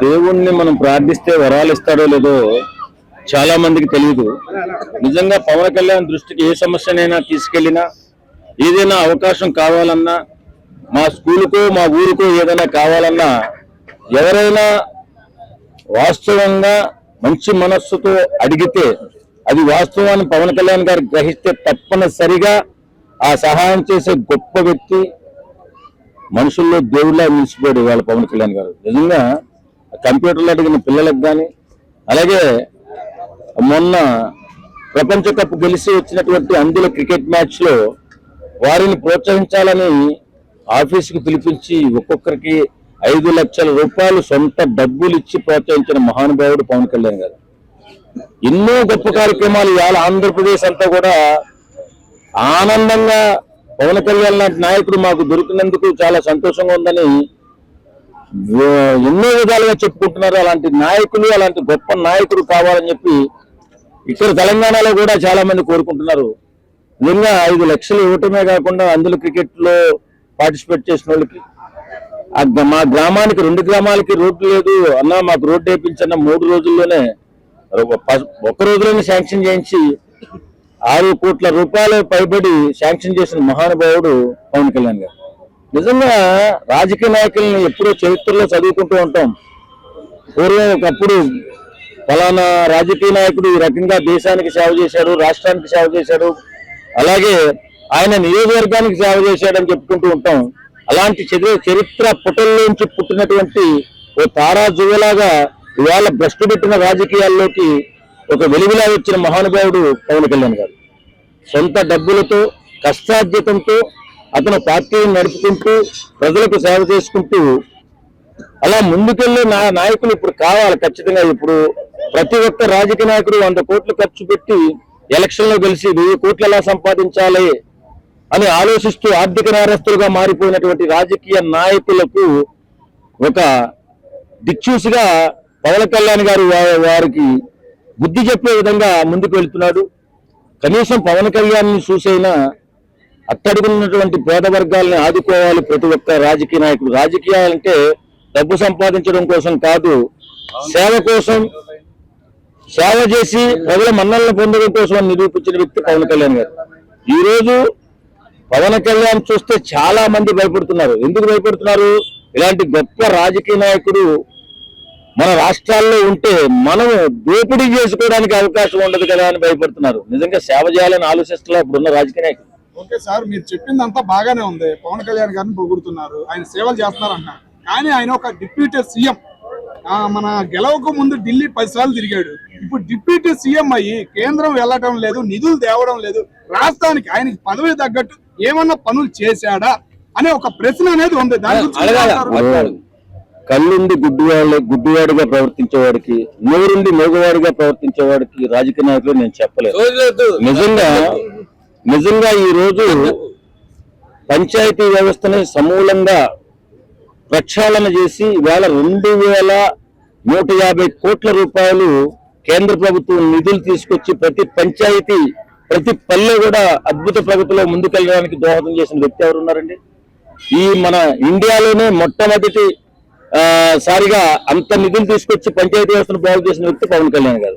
దేవుణ్ణి మనం ప్రార్థిస్తే వరాలు ఇస్తాడో లేదో చాలా మందికి తెలియదు నిజంగా పవన్ కళ్యాణ్ దృష్టికి ఏ సమస్యనైనా తీసుకెళ్ళినా ఏదైనా అవకాశం కావాలన్నా మా స్కూలుకో మా ఊరికో ఏదైనా కావాలన్నా ఎవరైనా వాస్తవంగా మంచి మనస్సుతో అడిగితే అది వాస్తవాన్ని పవన్ కళ్యాణ్ గారు గ్రహిస్తే తప్పనిసరిగా ఆ సహాయం చేసే గొప్ప వ్యక్తి మనుషుల్లో దేవుళ్ళ నిలిచిపోయాడు వాళ్ళ పవన్ కళ్యాణ్ గారు. నిజంగా కంప్యూటర్లు అడిగిన పిల్లలకు కానీ అలాగే మొన్న ప్రపంచ కప్ గెలిచి వచ్చినటువంటి అందుల క్రికెట్ మ్యాచ్లో వారిని ప్రోత్సహించాలని ఆఫీసుకు పిలిపించి ఒక్కొక్కరికి ఐదు లక్షల రూపాయలు సొంత డబ్బులు ఇచ్చి ప్రోత్సహించిన మహానుభావుడు పవన్ కళ్యాణ్ గారు. ఎన్నో గొప్ప కార్యక్రమాలు ఇవాళ ఆంధ్రప్రదేశ్ అంతా కూడా ఆనందంగా పవన్ కళ్యాణ్ లాంటి నాయకుడు మాకు దొరికినందుకు చాలా సంతోషంగా ఉందని ఎన్నో విధాలుగా చెప్పుకుంటున్నారు అలాంటి నాయకులు అలాంటి గొప్ప నాయకుడు కావాలని చెప్పి ఇక్కడ తెలంగాణలో కూడా చాలా మంది కోరుకుంటున్నారు. నిజంగా ఐదు లక్షలు ఇవ్వటమే కాకుండా అందులో క్రికెట్లో పార్టిసిపేట్ చేసిన వాళ్ళకి మా గ్రామానికి రెండు గ్రామాలకి రోడ్డు లేదు. అన్న మాకు రోడ్డు వేయించన్న మూడు రోజుల్లోనే ఒక ప- ఒక్క రోజులోనే శాంక్షన్ చేయించి ఆరు కోట్ల రూపాయలు పైబడి శాంక్షన్ చేసిన మహానుభావుడు పవన్ కళ్యాణ్ గారు. నిజంగా రాజకీయ నాయకుల్ని ఎప్పుడో చరిత్రలో చదువుకుంటూ ఉంటాం. పూర్వం ఒకప్పుడు ఫలానా రాజకీయ నాయకుడు ఈ రకంగా దేశానికి సేవ చేశాడు రాష్ట్రానికి సేవ చేశాడు అలాగే ఆయన నియోజకవర్గానికి సేవ చేశాడని చెప్పుకుంటూ ఉంటాం. అలాంటి చరి- చరిత్ర పుటల్లోంచి పుట్టినటువంటి ఓ తారా జువలాగా ఇవాళ భ్రష్టు పెట్టిన రాజకీయాల్లోకి ఒక వెలుగులా వచ్చిన మహానుభావుడు పవన్ కళ్యాణ్ గారు. సొంత డబ్బులతో కష్టార్జితంతో అతను పార్టీని నడుపుకుంటూ ప్రజలకు సేవ చేసుకుంటూ అలా ముందుకెళ్ళే నా నాయకులు ఇప్పుడు కావాలి ఖచ్చితంగా. ఇప్పుడు ప్రతి ఒక్క రాజకీయ నాయకుడు వంద కోట్లు ఖర్చు పెట్టి ఎలక్షన్లో గెలిచి వెయ్యి కోట్లు ఎలా సంపాదించాలి అని ఆలోచిస్తూ ఆర్థిక నేరస్తులుగా మారిపోయినటువంటి రాజకీయ నాయకులకు ఒక దిక్చూసిగా పవన్ కళ్యాణ్ గారు వారికి బుద్ధి చెప్పే విధంగా ముందుకు వెళ్తున్నాడు. కనీసం పవన్ కళ్యాణ్ చూసైనా అట్టడుగున్నటువంటి పేద వర్గాలని ఆదుకోవాలి ప్రతి ఒక్క రాజకీయ నాయకుడు. రాజకీయాలంటే డబ్బు సంపాదించడం కోసం కాదు సేవ కోసం సేవ చేసి ప్రజల మన్నలను పొందడం కోసం నిరూపించిన వ్యక్తి పవన్ కళ్యాణ్ గారు. ఈ రోజు పవన్ కళ్యాణ్ చూస్తే చాలా మంది భయపడుతున్నారు. ఎందుకు భయపడుతున్నారు? ఇలాంటి గొప్ప రాజకీయ నాయకుడు మన రాష్ట్రాల్లో ఉంటే మనం దోపిడీ చేసుకోవడానికి అవకాశం ఉండదు కదా అని భయపడుతున్నారు. నిజంగా సేవ చేయాలని ఆలోచిస్తున్నా ఇప్పుడున్న రాజకీయ నాయకులు. ఓకే సార్ మీరు చెప్పిందంతా బాగానే ఉంది. పవన్ కళ్యాణ్ గారిని పొగుడుతున్నారు. ఆయన సేవలు చేస్తున్నారు అంటున్నారు కానీ ఆయన ఒక డిప్యూటీ సీఎం. మన గెలవక ముందు ఢిల్లీ పది సార్లు తిరిగాడు. ఇప్పుడు డిప్యూటీ సీఎం అయ్యి కేంద్రం వెళ్ళటం లేదు నిధులు తేవడం లేదు రాష్ట్రానికి ఆయనకి పదవి తగ్గట్టు ఏమన్నా పనులు చేశాడా అనే ఒక ప్రశ్న అనేది ఉంది. దాని గురించి? కళ్ళుండి గుడ్డివాళ్ళ గుడ్డివాడిగా ప్రవర్తించేవాడికి నోరుండి మగవాడిగా ప్రవర్తించేవాడికి రాజకీయ నాయకులు నేను చెప్పలేదు. నిజంగా నిజంగా ఈ రోజు పంచాయతీ వ్యవస్థని సమూలంగా ప్రక్షాళన చేసి ఇవాళ రెండు వేల నూట యాభై కోట్ల రూపాయలు కేంద్ర ప్రభుత్వం నిధులు తీసుకొచ్చి ప్రతి పంచాయతీ ప్రతి పల్లె కూడా అద్భుత ప్రగతిలో ముందుకెళ్ళడానికి దోహదం చేసిన వ్యక్తి ఎవరు ఉన్నారండి ఈ మన ఇండియాలోనే మొట్టమొదటి సారిగా అంత నిధులు తీసుకొచ్చి పంచాయతీ వ్యవస్థను బాగు చేసిన వ్యక్తి పవన్ కళ్యాణ్ గారు.